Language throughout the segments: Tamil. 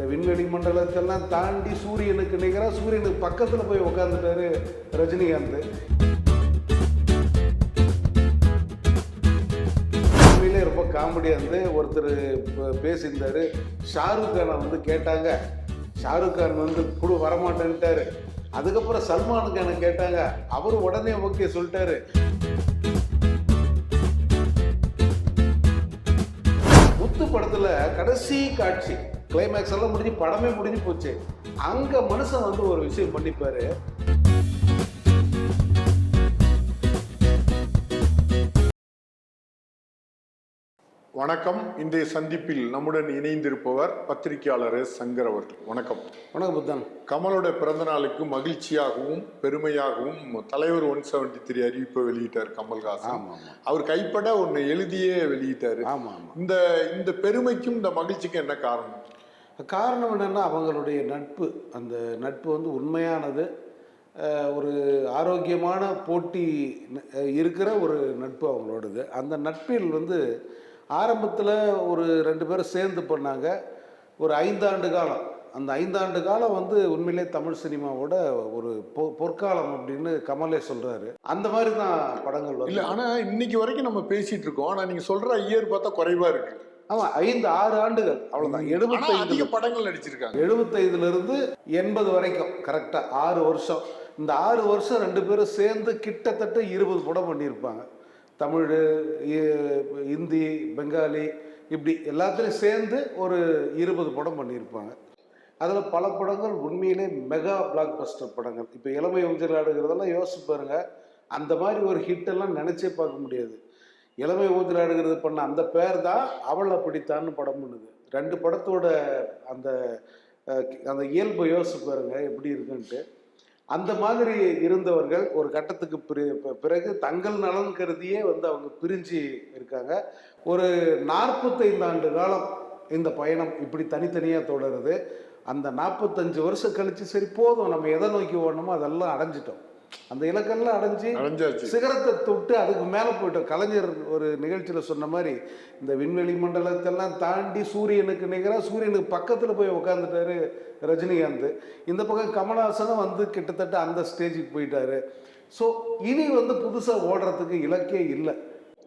இந்த விண்வெளி மண்டலத்தெல்லாம் தாண்டி சூரியனுக்கு நிகராக சூரியனுக்கு பக்கத்தில் போய் உட்காந்துட்டாரு ரஜினிகாந்த். உண்மையிலே ரொம்ப காமெடியாக இருந்து ஒருத்தர் பேசியிருந்தார் பேசியிருந்தாரு. ஷாருக் கானை வந்து கேட்டாங்க. ஷாருக் கான் வந்து குழு வரமாட்டேன்ட்டாரு. அதுக்கப்புறம் சல்மான் கானை கேட்டாங்க. அவர் உடனே ஓகே சொல்லிட்டாரு. முத்து படத்தில் கடைசி காட்சி. கிளைமேக்ஸ் எல்லாம் முடிஞ்சு படமே முடிஞ்சு போச்சு. அங்க மனுஷன் வந்து ஒரு விஷயம் பண்ணிப்பாரு. வணக்கம். இன்றைய சந்திப்பில் நம்முடன் இணைந்திருப்பவர் பத்திரிகையாளர். சங்கர் அவர்கள். வணக்கம். வணக்கம் புத்தன். கமலோட பிறந்த நாளுக்கு மகிழ்ச்சியாகவும் பெருமையாகவும் தலைவர் ஒன் செவன்டி த்ரீ அறிவிப்பை வெளியிட்டார் கமல்ஹாசன். அவர் கைப்பட ஒன்னு எழுதியே வெளியிட்டாரு. இந்த இந்த பெருமைக்கும் இந்த மகிழ்ச்சிக்கும் என்ன காரணம்? காரணம் என்னன்னா அவங்களுடைய நட்பு. அந்த நட்பு வந்து உண்மையானது. ஒரு ஆரோக்கியமான போட்டி இருக்கிற ஒரு நட்பு அவங்களோடது. அந்த நட்பில் வந்து ஆரம்பத்தில் ஒரு ரெண்டு பேரும் சேர்ந்து பண்ணாங்க. ஒரு ஐந்தாண்டு காலம். அந்த ஐந்தாண்டு காலம் வந்து உண்மையிலே தமிழ் சினிமாவோட ஒரு பொ பொற்காலம் அப்படின்னு கமலே சொல்றாரு. அந்த மாதிரி தான் படங்கள் இல்ல வந்து ஆனா இன்னைக்கு வரைக்கும் நம்ம பேசிட்டு இருக்கோம். ஆனா நீங்க சொல்ற இயர் பார்த்தா குறைவா இருக்கு. ஆமா ஐந்து ஆறு ஆண்டுகள். அவ்வளவுதான். எழுபத்தைந்து படங்கள் நடிச்சிருக்காங்க. எழுபத்தைந்துல இருந்து எண்பது வரைக்கும். கரெக்டா ஆறு வருஷம். இந்த ஆறு வருஷம் ரெண்டு பேரும் சேர்ந்து கிட்டத்தட்ட இருபது படம் பண்ணியிருப்பாங்க. தமிழ் இந்தி பெங்காலி இப்படி எல்லாத்துலேயும் சேர்ந்து ஒரு இருபது படம் பண்ணியிருப்பாங்க. அதில் பல படங்கள் உண்மையிலே மெகா பிளாக் பஸ்டர் படங்கள். இப்போ இளமை ஊஞ்சல் ஆடுகிறதெல்லாம் யோசிச்சு பாருங்க. அந்த மாதிரி ஒரு ஹிட் எல்லாம் நினைச்சே பார்க்க முடியாது. இளமை ஊஞ்சல் ஆடுகிறது பண்ண அந்த பேர் தான் அவளை பிடித்தான்னு படம் பண்ணுது. ரெண்டு படத்தோட அந்த அந்த இயல்பு யோசிச்சு பாருங்க எப்படி இருக்குன்ட்டு. அந்த மாதிரி இருந்தவர்கள் ஒரு கட்டத்துக்கு பிற- பிறகு தங்கள் நலன் கருதியே வந்து அவங்க பிரிஞ்சு இருக்காங்க. ஒரு நாற்பத்தைந்து ஆண்டு காலம் இந்த பயணம் இப்படி தனித்தனியாக தொடருது. அந்த நாற்பத்தஞ்சு வருஷம் கழிச்சு சரி போதும் நம்ம எதை நோக்கி ஓடணுமோ அதெல்லாம் அடைஞ்சிட்டோம். அந்த இலக்கெல்லாம் அடைஞ்சு நடைஞ்சாச்சு சிகரத்தை தொட்டு அதுக்கு மேலே போயிட்டோம். கலைஞர் ஒரு நிகழ்ச்சியில் சொன்ன மாதிரி இந்த விண்வெளி மண்டலத்தெல்லாம் தாண்டி சூரியனுக்கு நிகராக சூரியனுக்கு பக்கத்தில் போய் உட்காந்துட்டாரு ரஜினிகாந்த். இந்த பக்கம் கமல்ஹாசனும் வந்து கிட்டத்தட்ட அந்த ஸ்டேஜுக்கு போயிட்டாரு. ஸோ இனி வந்து புதுசாக ஓடுறதுக்கு இலக்கே இல்லை.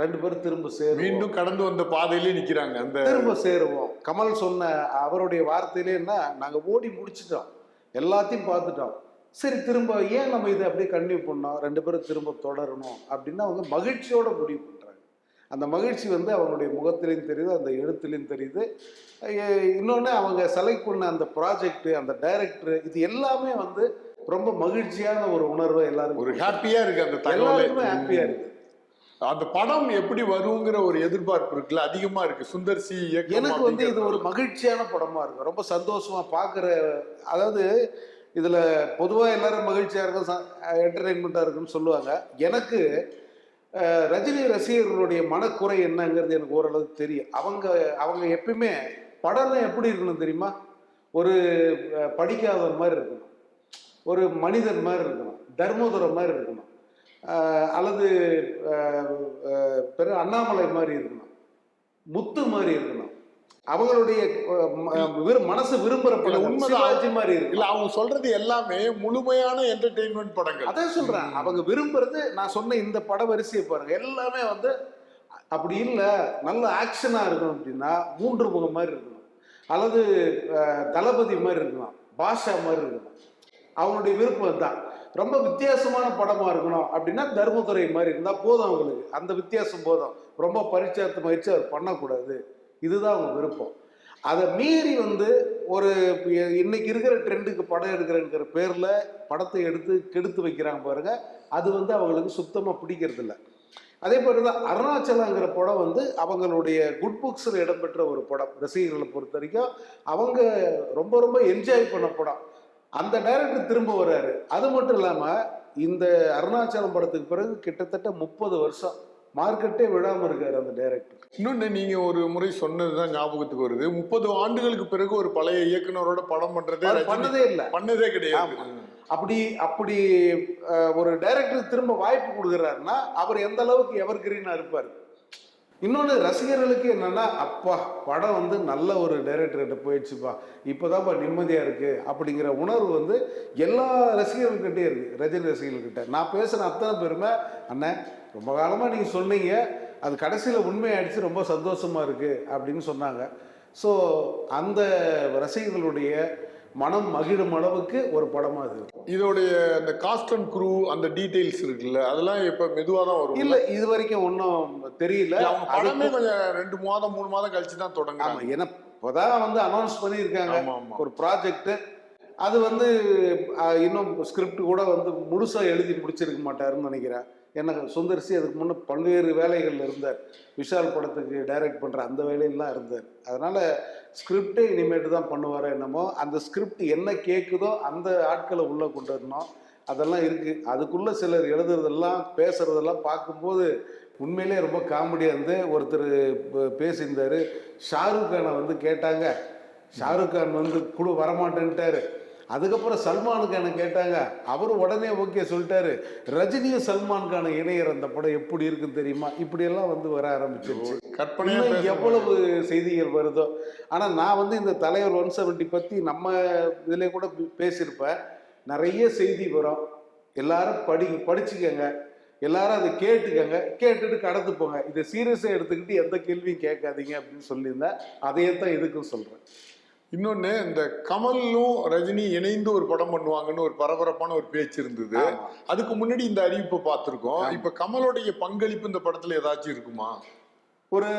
ரெண்டு பேரும் திரும்ப சேரும் மீண்டும் கடந்து வந்த பாதையிலே நிக்கிறாங்க அந்த திரும்ப சேருவோம். கமல் சொன்ன அவருடைய வார்த்தையிலே என்ன நாங்கள் ஓடி முடிச்சிட்டோம். எல்லாத்தையும் பார்த்துட்டோம். சரி திரும்ப ஏன் நம்ம இதை அப்படியே கண்டினியூ பண்ணோம் ரெண்டு பேரும் திரும்ப தொடரணும் அப்படின்னு அவங்க மகிழ்ச்சியோட முடிவு பண்ணுறாங்க அந்த மகிழ்ச்சி வந்து அவங்களுடைய முகத்திலையும் தெரியுது அந்த எழுத்துலையும் தெரியுது. இன்னொன்று அவங்க செலக்ட் பண்ண அந்த ப்ராஜெக்ட் அந்த டைரக்டர் இது எல்லாமே வந்து ரொம்ப மகிழ்ச்சியான ஒரு உணர்வை எல்லாருக்கும் ஒரு ஹாப்பியா இருக்கு அந்த எல்லாருக்குமே ஹாப்பியாக இருக்குது அந்த படம் எப்படி வருங்கிற ஒரு எதிர்பார்ப்பு இருக்குல்ல அதிகமா இருக்கு. சுந்தர் சி எனக்கு வந்து இது ஒரு. மகிழ்ச்சியான படமா இருக்கும் ரொம்ப சந்தோஷமா பார்க்குற அதாவது இதில் பொதுவாக எல்லாரும் மகிழ்ச்சியாக இருக்கும் என்டர்டைன்மெண்ட்டாக இருக்குன்னு சொல்லுவாங்க. எனக்கு ரஜினி ரசிகர்களுடைய மனக்குறை என்னங்கிறது எனக்கு ஓரளவுக்கு தெரியும். அவங்க அவங்க எப்பயுமே படம்லாம் எப்படி இருக்கணும் தெரியுமா? ஒரு அஹ், படிக்காதவர் மாதிரி இருக்கணும். ஒரு மனிதன் மாதிரி இருக்கணும். தர்மதுரம் மாதிரி இருக்கணும். அல்லது பெரு அண்ணாமலை மாதிரி இருக்கணும். முத்து மாதிரி இருக்கணும். அவங்களுடைய மனசு விரும்புற இல்ல, படம் உண்மைதான். மாதிரி இல்ல இருக்கணும் அவங்க சொல்றது எல்லாமே முழுமையான என்டர்டெயின்மெண்ட் படங்கள். அதான் சொல்றேன். அவங்க விரும்புறது நான் சொன்ன இந்த பட வரிசையை பாருங்க. எல்லாமே வந்து அப்படி இல்லை நல்ல ஆக்ஷனா இருக்கணும் அப்படின்னா மூன்று முகம் மாதிரி இருக்கணும். அல்லது தளபதி மாதிரி இருக்கணும் பாஷா மாதிரி இருக்கணும். அவங்களுடைய விருப்பம் தான் ரொம்ப வித்தியாசமான படமா இருக்கணும் அப்படின்னா தர்மதுரை மாதிரி இருந்தா போதும் அவங்களுக்கு. அந்த வித்தியாசம் போதும். ரொம்ப பரிச்சார்த்த முயற்சி அவர் பண்ணக்கூடாது. இதுதான் அவங்க விருப்பம். அதை மீறி வந்து ஒரு இன்னைக்கு இருக்கிற ட்ரெண்டுக்கு படம் எடுக்கிறேங்கிற பேரில் படத்தை எடுத்து கெடுத்து வைக்கிறாங்க பாருங்க. அது வந்து அவங்களுக்கு சுத்தமாக பிடிக்கிறது அதே மாதிரி தான் அருணாச்சலங்கிற படம் வந்து அவங்களுடைய குட் புக்ஸில் இடம்பெற்ற ஒரு படம். ரசிகர்களை பொறுத்த வரைக்கும் அவங்க ரொம்ப ரொம்ப என்ஜாய் பண்ண படம். அந்த டைரக்டர் திரும்ப வர்றாரு. அது மட்டும் இல்லாமல் இந்த அருணாச்சலம் படத்துக்கு பிறகு கிட்டத்தட்ட முப்பது வருஷம் மார்க்கெட்டே விழாம இருக்காரு அந்த டைரக்டர். இன்னொன்னு நீங்க ஒரு முறை சொன்னதுதான் ஞாபகத்துக்கு வருது. முப்பது ஆண்டுகளுக்கு பிறகு ஒரு பழைய இயக்குனரோட படம் ரஜினி. பண்ணதே இல்லை. பண்ணதே கிடையாது. அப்படி அப்படி ஒரு டைரக்டர் திரும்ப வாய்ப்பு கொடுக்குறாருன்னா அவர் எந்த அளவுக்கு எவர் கிரீனா இருப்பார். இன்னொன்று ரசிகர்களுக்கு என்னன்னா அப்பா படம் வந்து நல்ல ஒரு டைரக்டர்கிட்ட போயிடுச்சுப்பா. இப்போதான்ப்பா நிம்மதியாக இருக்குது அப்படிங்கிற உணர்வு வந்து எல்லா ரசிகர்கள்கிட்டே இருக்குது ரஜினி ரசிகர்கள்கிட்ட. நான் பேசின அத்தனை பேருமே அண்ணன் ரொம்ப காலமாக நீங்கள் சொன்னீங்க. அது கடைசியில் உண்மையாயிடுச்சு. ரொம்ப சந்தோஷமாக இருக்குது அப்படின்னு சொன்னாங்க. ஸோ அந்த ரசிகர்களுடைய மனம் மகிழும் அளவுக்கு ஒரு படமாக அது இருக்கும். இதோடைய அந்த காஸ்ட் அண்ட் குரூ அந்த டீடைல்ஸ் இருக்குல்ல அதெல்லாம் இப்ப மெதுவா தான் வரும் இல்லை இது வரைக்கும் ஒன்றும் தெரியல. அவங்க படமே கொஞ்சம் ரெண்டு மாதம் மூணு மாதம் கழிச்சு தான் ஆமா தொடங்குறாங்க ஏன்னா இப்போதான் வந்து அனௌன்ஸ் பண்ணியிருக்காங்க. ஒரு ப்ராஜெக்ட் அது வந்து இன்னும் ஸ்கிரிப்ட் கூட வந்து முழுசா எழுதி முடிச்சிருக்க மாட்டாருன்னு நினைக்கிறேன். ஏன்னா சுந்தர்சி அதுக்கு முன்னே பல்வேறு வேலைகள்ல இருந்தார். விஷால் படத்துக்கு டைரக்ட் பண்ற அந்த வேலையெல்லாம் இருந்தார். அதனால ஸ்கிரிப்டே இனிமேட்டு தான் பண்ணுவாரோ என்னமோ அந்த ஸ்கிரிப்ட் என்ன கேட்குதோ அந்த ஆட்களை உள்ளே கொண்டு வரணும். அதெல்லாம் இருக்குது அதுக்குள்ளே சிலர் எழுதுறதெல்லாம் பேசுறதெல்லாம் பார்க்கும்போது உண்மையிலே ரொம்ப காமெடியாக இருந்து ஒருத்தர் பேசியிருந்தார் பேசியிருந்தாரு. ஷாருக் கானை வந்து கேட்டாங்க. ஷாருக் கான் வந்து குழு வரமாட்டேன்ட்டார். அதுக்கப்புறம் சல்மான் கானை கேட்டாங்க. அவர் உடனே ஓகே சொல்லிட்டாரு. ரஜினியும் சல்மான் கானை இணையர் அந்த படம் எப்படி இருக்குன்னு தெரியுமா? இப்படியெல்லாம் வந்து வர ஆரம்பிச்சிருச்சு. கற்பனையா இன்னும் பேச எவ்வளவு செய்திகள் வருதோ? ஆனா நான் வந்து இந்த தலைவர் ஒன் செவன்ட்டி பத்தி நம்ம இதுல கூட பேசியிருப்பேன். நிறைய செய்தி வரும். எல்லாரும் படி படிச்சுக்கங்க. எல்லாரும் அதை கேட்டுக்கங்க. கேட்டுட்டு கடந்து போங்க. இதை சீரியஸாக எடுத்துக்கிட்டு எந்த கேள்வியும் கேட்காதீங்க அப்படின்னு சொல்லியிருந்தேன். அதையே தான் இதுக்கும் சொல்றேன். இன்னொன்னு இந்த கமலும் ரஜினி இணைந்து ஒரு படம் பண்ணுவாங்கன்னு ஒரு பரபரப்பான ஒரு பேச்சு இருந்தது. அதுக்கு முன்னாடி இந்த அறிவிப்பை பார்த்திருக்கோம். இப்ப கமலுடைய பங்களிப்பு இந்த படத்துல ஏதாச்சும் இருக்குமா? ஒரு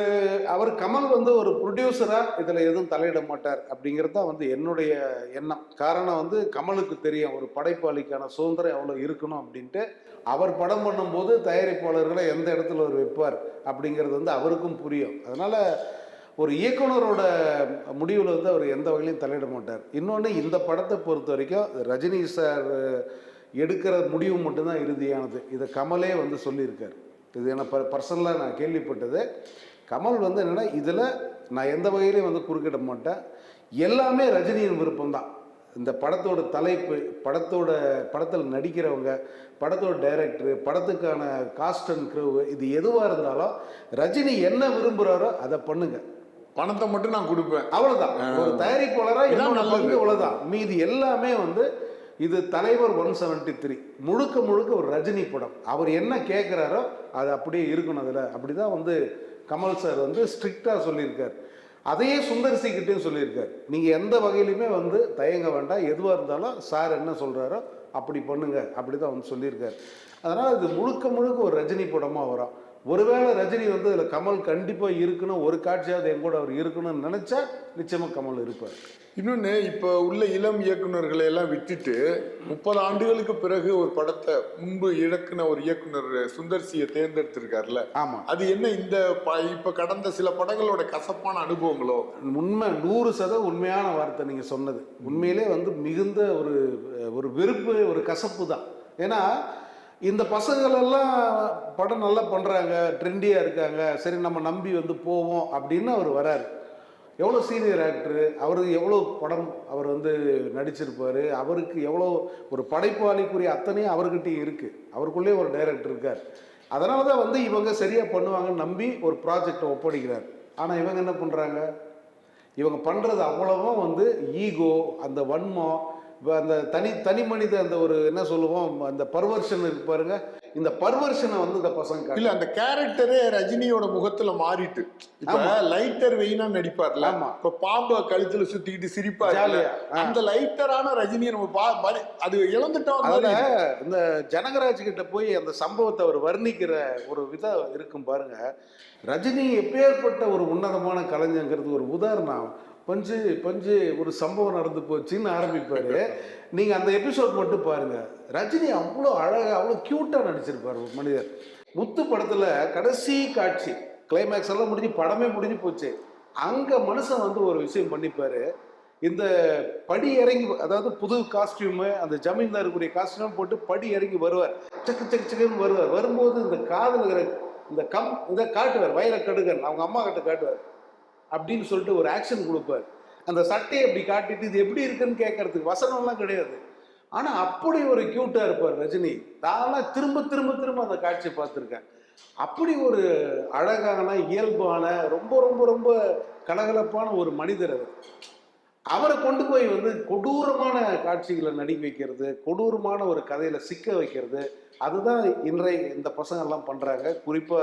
அவர் கமல் வந்து ஒரு ப்ரொடியூசரா இதுல எதுவும் தலையிட மாட்டார் அப்படிங்கிறது தான் வந்து என்னுடைய எண்ணம். காரணம் வந்து கமலுக்கு தெரியும் ஒரு படைப்பாளிக்கான சுதந்திரம் எவ்வளோ இருக்கணும் அப்படின்ட்டு. அவர் படம் பண்ணும்போது தயாரிப்பாளர்களை எந்த இடத்துல அவர் வைப்பார் அப்படிங்கிறது வந்து அவருக்கும் புரியும். அதனால ஒரு இயக்குனரோட முடிவில் வந்து அவர் எந்த வகையிலையும் தலையிட மாட்டார். இன்னொன்று இந்த படத்தை பொறுத்த வரைக்கும் ரஜினி சார் எடுக்கிற முடிவு மட்டும்தான் இறுதியானது. இதை கமலே வந்து சொல்லியிருக்கார். இது என்ன ப பர்சனலாக நான் கேள்விப்பட்டது. கமல் வந்து என்னென்னா இதில் நான் எந்த வகையிலையும் வந்து குறுக்கிட மாட்டேன். எல்லாமே ரஜினியின் விருப்பம்தான். இந்த படத்தோட தலைப்பு படத்தோட படத்தில் நடிக்கிறவங்க படத்தோட டைரக்டரு படத்துக்கான காஸ்ட் அண்ட் க்ரூ இது எதுவாக இருந்தாலும் ரஜினி என்ன விரும்புகிறாரோ அதை பண்ணுங்கள் பணத்தை மட்டும் நான் கொடுப்பேன். அவ்வளவுதான். ஒரு தயாரிப்பாளராக இதான் நல்லது. பங்கு அவ்வளவுதான். மீதி எல்லாமே வந்து இது தலைவர் ஒன் செவன்ட்டி த்ரீ முழுக்க முழுக்க ஒரு ரஜினி படம். அவர் என்ன கேட்குறாரோ அது அப்படியே இருக்கணும் அதில். அப்படிதான் வந்து கமல் சார் வந்து ஸ்ட்ரிக்டாக சொல்லியிருக்கார். அதையே சுந்தர்சி கிட்டேயும் சொல்லியிருக்கார். நீங்கள் எந்த வகையிலுமே வந்து தயங்க வேண்டாம். எதுவாக இருந்தாலும் சார் என்ன சொல்கிறாரோ அப்படி பண்ணுங்க. அப்படி தான் வந்து சொல்லியிருக்கார். அதனால் இது முழுக்க முழுக்க ஒரு ரஜினி படமாக வரும். ஒருவேளை ரஜினி வந்து அதில் கமல் கண்டிப்பாக இருக்கணும் ஒரு காட்சியாவது என் கூட அவர் இருக்கணும்னு நினச்சா நிச்சயமாக கமல் இருப்பார். இன்னொன்னு இப்ப உள்ள இளம் இயக்குனர்களை எல்லாம் விட்டுட்டு முப்பது ஆண்டுகளுக்கு பிறகு ஒரு படத்தை முன்பு இழக்குன ஒரு இயக்குனர் சுந்தர்சியை தேர்ந்தெடுத்திருக்காருல்ல? ஆமாம் அது என்ன இந்த ப- இப்ப கடந்த சில படங்களோட கசப்பான அனுபவங்களோ? உண்மை நூறு சதம் உண்மையான வார்த்தை நீங்கள் சொன்னது. உண்மையிலே வந்து மிகுந்த ஒரு ஒரு வெறுப்பு ஒரு கசப்பு தான். ஏன்னா இந்த பசங்களெல்லாம் படம் நல்லா பண்ணுறாங்க ட்ரெண்டியாக இருக்காங்க. சரி நம்ம நம்பி வந்து போவோம் அப்படின்னு அவர் வராரு. எவ்வளோ சீனியர் ஆக்டரு அவருக்கு எவ்வளோ படம் அவர் வந்து நடிச்சிருப்பார் அவருக்கு எவ்வளோ ஒரு படைப்பாளிக்குரிய அத்தனையும் அவர்கிட்டையும் இருக்குது அவருக்குள்ளேயே ஒரு டைரக்டர் இருக்கார். அதனால தான் வந்து இவங்க சரியாக பண்ணுவாங்கன்னு நம்பி ஒரு ப்ராஜெக்டை ஒப்படைக்கிறார். ஆனால் இவங்க என்ன பண்ணுறாங்க இவங்க பண்ணுறது அவ்வளவும் வந்து ஈகோ அந்த வன்மம் இப்ப அந்த தனி தனி மனித அந்த ஒரு என்ன சொல்லுவோம் அந்த பர்வர்ஷன் இருக்கு பாருங்க இந்த பர்வர்ஷனை வந்து இந்த பசங்க. இல்ல அந்த கேரக்டரே ரஜினியோட முகத்துல மாறிட்டு இப்ப லைட்டர் வெயினா நடிப்பார்ல ஆமா. இப்ப பாம்ப கழுத்துல சுத்திக்கிட்டு ஆ. அந்த லைட்டரான ரஜினியை நம்ம பா அது இழந்துட்டோம் அதுல. இந்த ஜனகராஜ் கிட்ட போய் அந்த சம்பவத்தை அவர் வர்ணிக்கிற ஒரு விதம் இருக்கும் பாருங்க ரஜினி எப்பேற்பட்ட ஒரு உன்னதமான கலைஞங்கிறது ஒரு உதாரணம் பஞ்சு பஞ்சு ஒரு சம்பவம் நடந்து போச்சுன்னு ஆரம்பிப்பாரு. நீங்க அந்த எபிசோட் மட்டும் பாருங்க. ரஜினி அவ்வளோ அழகா அவ்வளோ கியூட்டா நடிச்சிருப்பாரு ஒரு மனிதர். முத்து படத்துல கடைசி காட்சி கிளைமேக்ஸ் எல்லாம் முடிஞ்சு படமே முடிஞ்சு போச்சு. அங்க மனுஷன் வந்து ஒரு விஷயம் பண்ணிப்பாரு. இந்த படி இறங்கி அதாவது புது காஸ்டியூமு அந்த ஜமீன்தாருக்குரிய காஸ்டியூம் போட்டு படி இறங்கி வருவார். சக்கு சக்கு சக்குன்னு வருவார். வரும்போது இந்த காதல் இந்த கம் இதை காட்டுவார் வயிறை கடுகன் அவங்க அம்மா கிட்ட காட்டுவார். அப்படின்னு சொல்லிட்டு ஒரு ஆக்ஷன் கொடுப்பார். அந்த சட்டையை அப்படி காட்டிட்டு இது எப்படி இருக்குன்னு கேட்கறதுக்கு வசனம்லாம் கிடையாது. ஆனால் அப்படி ஒரு க்யூட்டாக இருப்பார் ரஜினி. நான்லாம் திரும்ப திரும்ப திரும்ப அந்த காட்சியை பார்த்துருக்கேன். அப்படி ஒரு அழகான இயல்பான ரொம்ப ரொம்ப ரொம்ப கலகலப்பான ஒரு மனிதர் அவர். அவரை கொண்டு போய் வந்து கொடூரமான காட்சிகளை நடிக்க வைக்கிறது கொடூரமான ஒரு கதையில சிக்க வைக்கிறது அதுதான் இன்றைய இந்த பசங்க எல்லாம் பண்றாங்க. குறிப்பா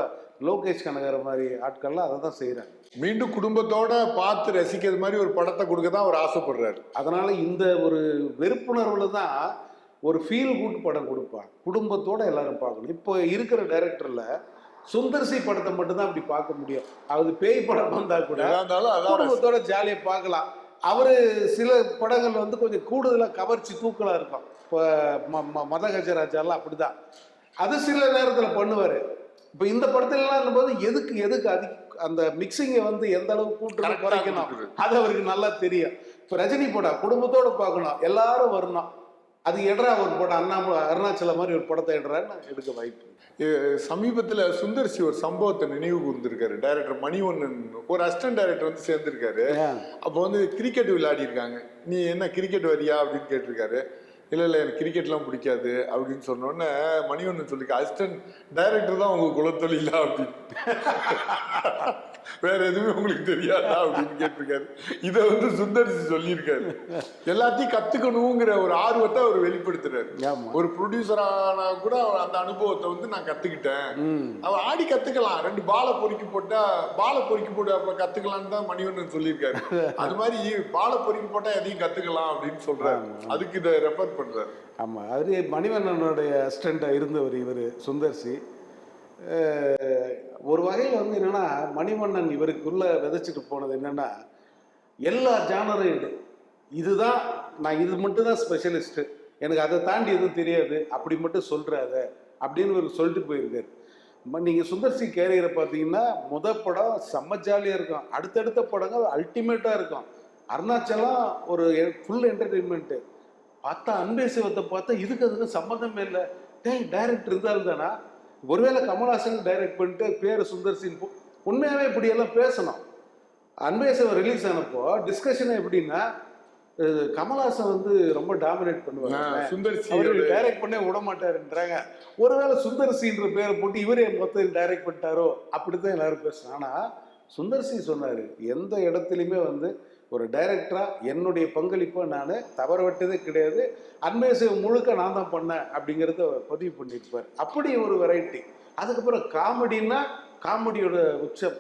லோகேஷ் கனகர் மாதிரி ஆட்கள்லாம் அதை தான் செய்கிறாங்க மீண்டும் குடும்பத்தோட பார்த்து ரசிக்கிறது மாதிரி ஒரு படத்தை கொடுக்க தான் அவர் ஆசைப்படுறாரு. அதனால இந்த ஒரு வெறுப்புணர்வுல தான் ஒரு ஃபீல் குட் படம் கொடுப்பாங்க. குடும்பத்தோட எல்லாரும் பார்க்கணும். இப்போ இருக்கிற டைரக்டர்ல சுந்தர்சி படத்தை மட்டும்தான் அப்படி பார்க்க முடியும். அது பேய் படம் வந்தா கூட குடும்பத்தோட ஜாலியா பார்க்கலாம். அவரு சில படங்கள் வந்து கொஞ்சம் கூடுதலா கவர்ச்சி தூக்கலா இருக்கும். இப்போ ம- ம- மத கஜராஜாலாம் அப்படிதான். அது சில நேரத்துல பண்ணுவாரு. இப்போ இந்த படத்துல எல்லாம் போது எதுக்கு எதுக்கு அதி அந்த மிக்சிங்கை வந்து எந்த அளவுக்கு கூட்டு குறைக்கணும். அது அவருக்கு நல்லா தெரியும். இப்போ ரஜினி படம் குடும்பத்தோட பார்க்கணும். எல்லாரும் வரணும். அது எடுறா ஒரு படம் அண்ணாமலை அருணாச்சலம் மாதிரி ஒரு படத்தை எடுறான்னு எடுக்க வாய்ப்பு சமீபத்துல சுந்தர்சி ஒரு சம்பவத்தை நினைவு கூர்ந்திருக்காரு. டைரக்டர் மணிவண்ணன் ஒரு அசிஸ்டன்ட் டைரக்டர் வந்து சேர்ந்திருக்காரு. அப்போ வந்து கிரிக்கெட் விளையாடி இருக்காங்க நீ என்ன கிரிக்கெட் வரியா அப்படின்னு கேட்டிருக்காரு. இல்ல இல்ல எனக்கு கிரிக்கெட்லாம் பிடிக்காது அப்படின்னு சொன்னோடனே மணிவண்ணன் சொல்லிருக்க அசிஸ்டன்ட் டைரக்டர் தான் உங்க குலத்தொழிலா? அப்படின்னு. வேற எதுவுமே உங்களுக்கு தெரியாதா அப்படின்னு கேட்டிருக்காரு. இதை வந்து சுந்தர்சி சொல்லியிருக்காரு. எல்லாத்தையும் கத்துக்கணுங்கிற ஒரு ஆர்வத்தை அவர் வெளிப்படுத்துறாரு. ஒரு ப்ரொடியூசரான கூட அவர் அந்த அனுபவத்தை வந்து நான் கத்துக்கிட்டேன். ம். அவன் ஆடி கத்துக்கலாம். ரெண்டு பாலை பொறுக்கி போட்டா பாலை பொறுக்கி போட்டு அப்ப கத்துக்கலாம்னு தான் மணிவண்ணன் சொல்லியிருக்காரு. அது மாதிரி பாலை பொறுக்கி போட்டா எதையும் கத்துக்கலாம் அப்படின்னு சொல்றாரு. அதுக்கு இதை ரெஃபர் பண்றாரு. ஆமாம் அவர் மணிவண்ணனுடைய அசிஸ்டண்ட்டாக இருந்தவர் இவர் சுந்தர்சி. ஒரு வகையில் வந்து என்னன்னா மணிவண்ணன் இவருக்குள்ளே விதைச்சிட்டு போனது என்னென்னா எல்லா ஜானரும் இது இதுதான் நான் இது மட்டும் தான் ஸ்பெஷலிஸ்ட்டு எனக்கு அதை தாண்டி எதுவும் தெரியாது. அப்படி மட்டும் சொல்கிறாத அப்படின்னு இவர் சொல்லிட்டு போயிருக்காரு. நீங்கள் சுந்தர்சி கேரியரை பார்த்தீங்கன்னா முத படம் செம்ம ஜாலியாக இருக்கும். அடுத்தடுத்த படங்கள் அல்டிமேட்டாக இருக்கும். அருணாச்சலம் ஒரு ஃபுல் என்டர்டெயின்மெண்ட்டு பார்த்தா அன்பே சிவத்தை பார்த்தா இதுக்கு அதுக்கு சம்மந்தமே இல்லை. டேய் டைரக்டர் இருந்தாலும் தானா ஒருவேளை கமல்ஹாசன் டைரக்ட் பண்ணிட்டு பேர் சுந்தர்சின் உண்மையாகவே இப்படியெல்லாம் பேசணும். அன்பே சிவம் ரிலீஸ் ஆனப்போ டிஸ்கஷன் எப்படின்னா கமல்ஹாசன் வந்து ரொம்ப டாமினேட் பண்ணுவாங்க சுந்தர்சி அவரு டைரக்ட் பண்ணே விட மாட்டாருன்றாங்க. ஒருவேளை சுந்தர்சின்ற பேரை போட்டு இவரே மொத்தம் டைரக்ட் பண்ணிட்டாரோ? அப்படித்தான் எல்லாரும் பேசுறாங்க. ஆனா சுந்தர்சி சொன்னாரு எந்த இடத்துலையுமே வந்து ஒரு டைரக்டராக என்னுடைய பங்களிப்பை நான் தவற விட்டதே கிடையாது அன்பேசை முழுக்க நான் தான் பண்ணேன் அப்படிங்கிறத பதிவு பண்ணியிருப்பார். அப்படி ஒரு வெரைட்டி அதுக்கப்புறம் காமெடின்னா காமெடியோட உச்சம்.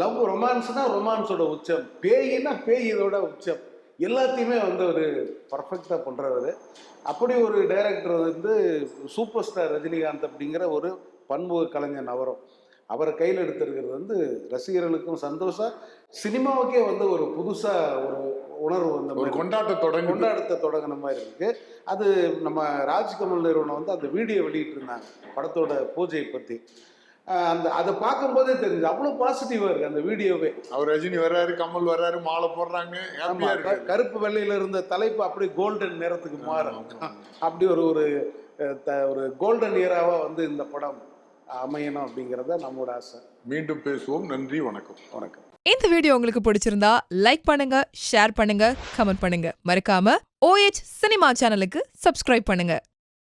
லவ் ரொமான்ஸ்னா ரொமான்ஸோட உச்சம். பேயினா பேய் இதோட உச்சம். எல்லாத்தையுமே வந்து ஒரு பர்ஃபெக்டாக பண்ணுறவர் அப்படி ஒரு டைரக்டர் வந்து சூப்பர் ஸ்டார் ரஜினிகாந்த் அப்படிங்கிற ஒரு பன்முக கலைஞன் அவரும். அவரை கையில் எடுத்திருக்கிறது வந்து ரசிகர்களுக்கும் சந்தோஷம். சினிமாவுக்கே வந்து ஒரு புதுசாக ஒரு உணர்வு வந்த ஒரு மாதிரி. கொண்டாட்ட தொடங்கு கொண்டாடத்தை தொடங்கின மாதிரி இருக்கு. அது நம்ம ராஜ்கமல் நிறுவனம் வந்து அந்த வீடியோ வெளியிட்டு இருந்தாங்க படத்தோட பூஜையை ஆஹ் அந்த அதை பார்க்கும்போதே தெரிஞ்சு அவ்வளோ பாசிட்டிவா இருக்கு அந்த வீடியோவே. அவர் ரஜினி வர்றாரு கமல் வர்றாரு மாலை போடுறாங்க கருப்பு வெள்ளையில இருந்த தலைப்பு அப்படியே கோல்டன் நேரத்துக்கு மாறும். அப்படி ஒரு ஒரு ஒரு கோல்டன் இயராவா வந்து இந்த படம் அமையணும் அப்படிங்கிறத நம்மளோட ஆசை. மீண்டும் பேசுவோம். நன்றி வணக்கம். வணக்கம். இந்த வீடியோ உங்களுக்கு பிடிச்சிருந்தா லைக் பண்ணுங்க ஷேர் பண்ணுங்க கமெண்ட் பண்ணுங்க. மறக்காம OH சினிமா சேனலுக்கு சப்ஸ்கிரைப் பண்ணுங்க.